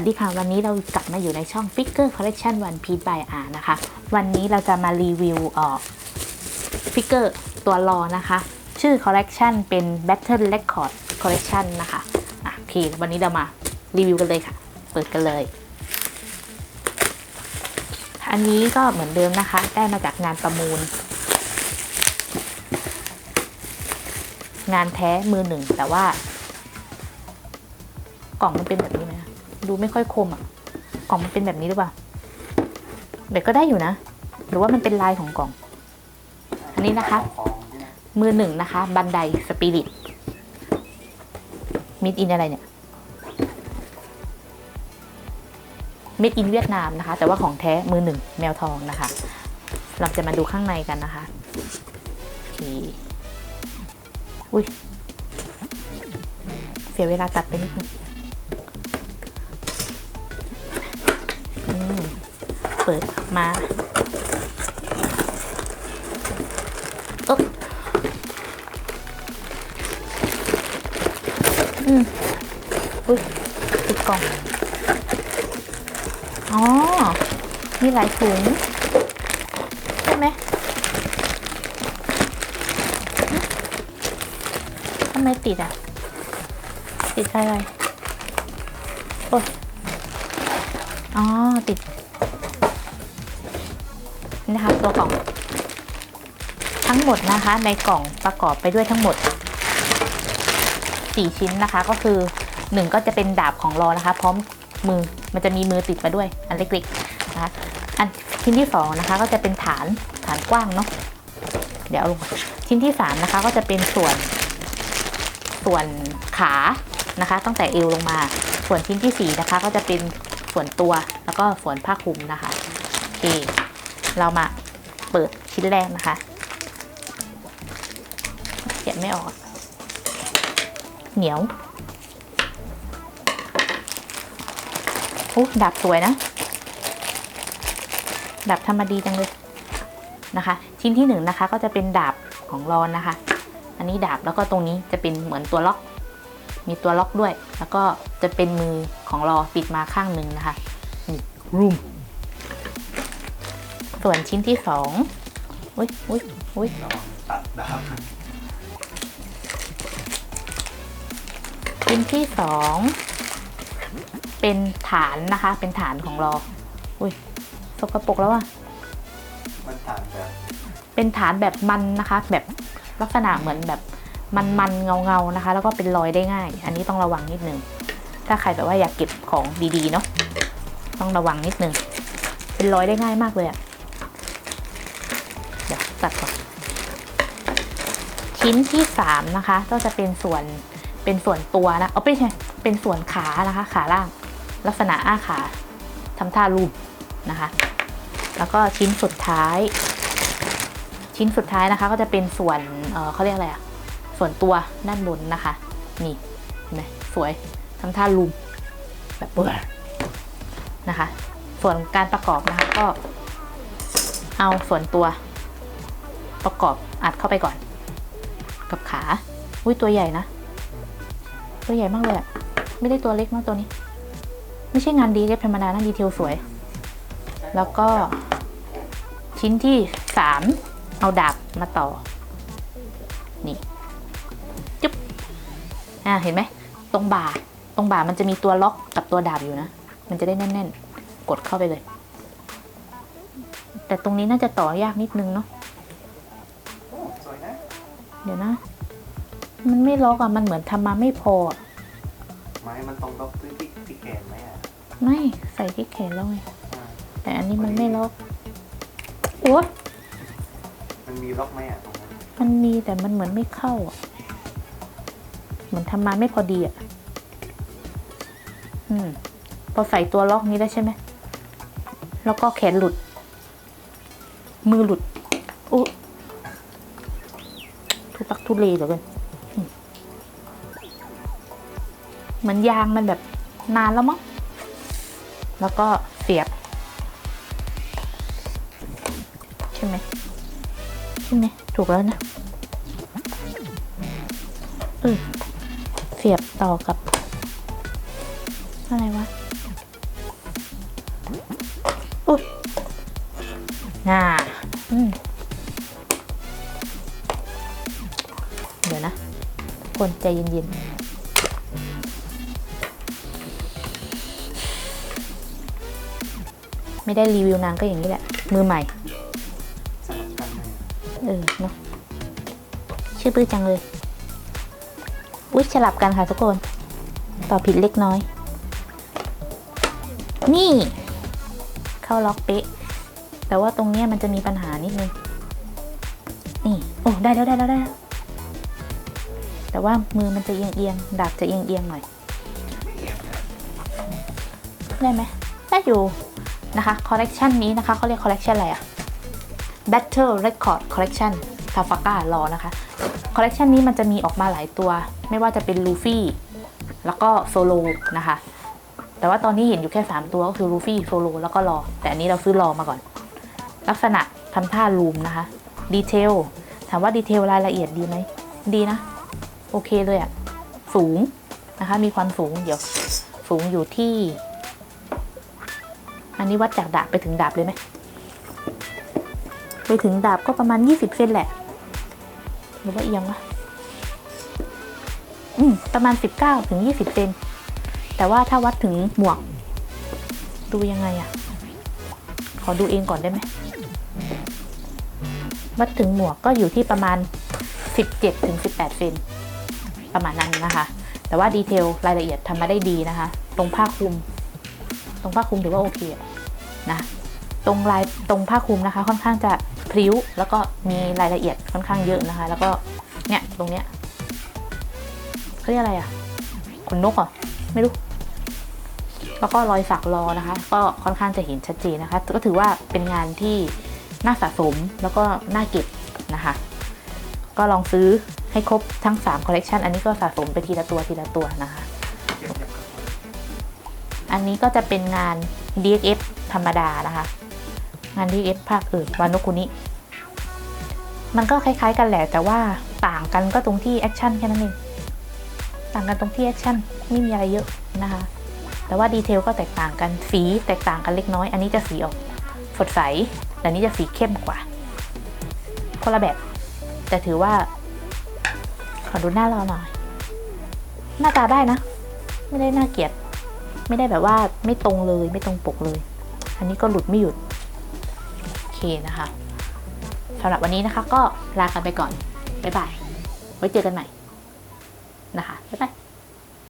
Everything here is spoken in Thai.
วัสดีค่ะ วันนี้เรากลับมาอยู่ในช่อง Figure Collection One Piece by R นะคะ วันนี้เราจะมารีวิวเอ่อฟิกเกอร์ตัวรอนะคะ ชื่อ Collection เป็น Battle Record Collection นะคะอะโอเค วันนี้เรามารีวิวกันเลยค่ะ เปิดกันเลย อันนี้ก็เหมือนเดิมนะคะ ได้มาจากงานประมูล งานแท้มือหนึ่ง แต่ว่ากล่องมันเป็นแบบนี้ไหม ดูไม่ค่อยคมอะกล่องมันเป็นแบบนี้หรือเปล่าแต่ก็ได้อยู่นะ หรือว่ามันเป็นลายของกล่อง อันนี้นะคะ มือหนึ่งนะคะ บันไดสปิริตมิดอินอะไรเนี่ยมิดอินเวียดนามนะคะ แต่ว่าของแท้มือหนึ่งแมวทองนะคะ เราจะมาดูข้างในกันนะคะอุ้ยเสียเวลาตัดไปนิดนึง เปิดมาอ๊บอืมอุ้ยติดกล่อง อ๋อ มีหลายถุง ใช่ไหมอืมทำไมติดอะ ติดอะไร โอ้ยอ๋อ ติด นะคะตัวกล่อง ทั้งหมดนะคะในกล่องประกอบไปด้วยทั้งหมด 4 ชิ้นนะคะก็คือ 1 ก็จะเป็นดาบของรอนะคะ พร้อมมือมันจะมีมือติดมาด้วยอันเล็กๆนะคะอันชิ้นที่2นะคะก็จะเป็นฐานฐานกว้างเนาะเดี๋ยวลงชิ้นที่3นะคะก็จะเป็นส่วนส่วนขานะคะ ตั้งแต่เอวลงมา ส่วนชิ้นที่4นะคะก็จะเป็นส่วนตัวแล้วก็ส่วนผ้าคลุมนะคะโอเค เรามาเปิดชิ้นแรกนะคะแกะไม่ออก เหนียวโอ้ดับสวยนะ ดับทำมดีจังเลยนะคะ ชิ้นที่หนึ่งนะคะ ก็จะเป็นดาบของรอนนะคะ อันนี้ดาบแล้วก็ตรงนี้จะเป็นเหมือนตัวล็อก มีตัวล็อกด้วย แล้วก็จะเป็นมือของรอปิดมาข้างหนึ่งนะคะนี่รูม ส่วนชิ้นที่สองอุ้ยอุ้ยอุ้ยระวังตัดดาบชิ้นที่สองเป็นฐานนะคะ เป็นฐานของรออุ้ยสกปรกแล้วอะมันต่างแบบเป็นฐานแบบมันนะคะ แบบลักษณะเหมือนแบบมันมันเงาเงาๆนะคะ แล้วก็เป็นรอยได้ง่าย อันนี้ต้องระวังนิดนึง ถ้าใครแบบว่าอยากเก็บของดีๆเนาะต้องระวังนิดนึง เป็นรอยได้ง่ายมากเลยอะเดี๋ยว ตัดก่อนชิ้นที่สามนะคะ ก็จะเป็นส่วนเป็นส่วนตัวนะเอาไม่ใช่เป็นส่วนขานะคะ ขาล่าง ลักษณะอ้าขาทำท่ารูปนะคะ แล้วก็ชิ้นสุดท้าย ชิ้นสุดท้ายนะคะ ก็จะเป็นส่วนเออเขาเรียกอะไรอะส่วนตัวด้านบนนะคะ นี่เห็นไหมสวยทำท่าลุมแบบเบื่อนะคะ ส่วนการประกอบนะคะก็เอาส่วนตัว ประกอบอัดเข้าไปก่อน กับขา อุ้ยตัวใหญ่นะ ตัวใหญ่มากเลยอะไม่ได้ตัวเล็กมากตัวนี้ ไม่ใช่งานดีเล็บธรรมดานะดีเทลสวย แล้วก็ชิ้นที่สามเอาดาบมาต่อ นี่จุ๊บอ่าเห็นไหมตรงบ่าตรงบ่ามันจะมีตัวล็อกกับตัวดาบอยู่นะ มันจะได้แน่น ๆ กดเข้าไปเลย แต่ตรงนี้น่าจะต่อยากนิดนึงเนาะโอ้สวยนะ เดี๋ยวนะ มันไม่ล็อกอะมันเหมือนทำมาไม่พออะไม้มันตรงล็อกที่ที่แขนไหมอะไม่ใส่ที่แขนแล้วไงอ่าแต่อันนี้มันไม่ล็อกโอ้ยมันมีล็อกไหมอะตรงนั้นมันมีแต่มันเหมือนไม่เข้าอะ เหมือนทำมาไม่พอดีอะ อืม พอใส่ตัวล็อกนี้ได้ใช่ไหม แล้วก็แขนหลุด มือหลุด อุ๊ยทุ ลักทุเลเหลือเกินเหมือนยางมันแบบนานแล้วมั้ง แล้วก็เสียบ ใช่ไหมใช่ไหมถูกแล้วนะเออเสียบต่อกับ อะไรวะอุ้ยน่าอืม คนใจเย็นๆ ไม่ได้รีวิวนางก็อย่างนี้แหละ มือใหม่เออเนาะชื่อปื้อจังเลย อุ๊ยสลับกันค่ะทุกคน ต่อผิดเล็กน้อย นี่ เข้าล็อกเป๊ะ แต่ว่าตรงเนี้ยมันจะมีปัญหานิดนึง นี่ โอ้ ได้แล้วได้แล้วได้แล้ว แต่ว่ามือมันจะเอียงเอียงดาบจะเอียงเอียงหน่อยได้ไหมได้อยู่นะคะคอลเลกชันนี้นะคะเขาเรียกคอลเลกชันอะไรอะ Battle Record Collection ทาฟาก้ารอนะคะคอลเลกชันนี้มันจะมีออกมาหลายตัว ไม่ว่าจะเป็นลูฟี่แล้วก็โซโลนะคะแต่ว่าตอนนี้เห็นอยู่แค่ 3 ตัวก็คือลูฟี่โซโลแล้วก็รอ แต่อันนี้เราซื้อรอมาก่อน ลักษณะทำท่าลูมนะคะดีเทลถามว่าดีเทลรายละเอียดดีไหมดีนะ โอเคเลยอะสูงนะคะ มีความสูงเดี๋ยว สูงอยู่ที่ อันนี้วัดจากดาบไปถึงดาบเลยไหมไปถึงดาบก็ประมาณ 20 เซนแหละ หรือว่าเอียงวะอืม ประมาณ 19ถึง20 เซน แต่ว่าถ้าวัดถึงหมวก ดูยังไงอะขอดูเองก่อนได้ไหม วัดถึงหมวกก็อยู่ที่ประมาณ 17ถึง18 เซน ประมาณนั้นนะคะ แต่ว่าดีเทลรายละเอียดทำมาได้ดีนะคะ ตรงผ้าคลุม ตรงผ้าคลุมถือว่าโอเคนะตรงลายตรงผ้าคลุมนะคะ ค่อนข้างจะพริ้วแล้วก็มีรายละเอียดค่อนข้างเยอะนะคะ แล้วก็เนี่ยตรงเนี้ยเขาเรียกอะไรอะขนนกเหรอไม่รู้แล้วก็รอยสักรอนะคะ ก็ค่อนข้างจะเห็นชัดเจนนะคะ ก็ถือว่าเป็นงานที่น่าสะสมแล้วก็น่าเก็บนะคะ ก็ลองซื้อ ให้ครบทั้ง3คอลเลกชันอันนี้ก็สะสมไปทีละตัวทีละตัวนะคะ อันนี้ก็จะเป็นงาน DXF ธรรมดานะคะ งาน DXF ภาคอื่นวานุกุนิมันก็คล้ายๆกันแหละ แต่ว่าต่างกันก็ตรงที่แอคชั่นแค่นั้นเอง ต่างกันตรงที่แอคชั่นไม่มีอะไรเยอะนะคะ แต่ว่าดีเทลก็แตกต่างกัน สีแตกต่างกันเล็กน้อย อันนี้จะสีออกสดใส แต่นี้จะสีเข้มกว่า คนละแบบ แต่ถือว่า ขอดูหน้าเราหน่อย หน้าตาได้นะ ไม่ได้น่าเกลียด ไม่ได้แบบว่าไม่ตรงเลยไม่ตรงปกเลย อันนี้ก็หลุดไม่หยุด โอเคนะคะสำหรับวันนี้นะคะ ก็ลากันไปก่อน บ๊ายบาย ไว้เจอกันใหม่นะคะ บ๊ายบาย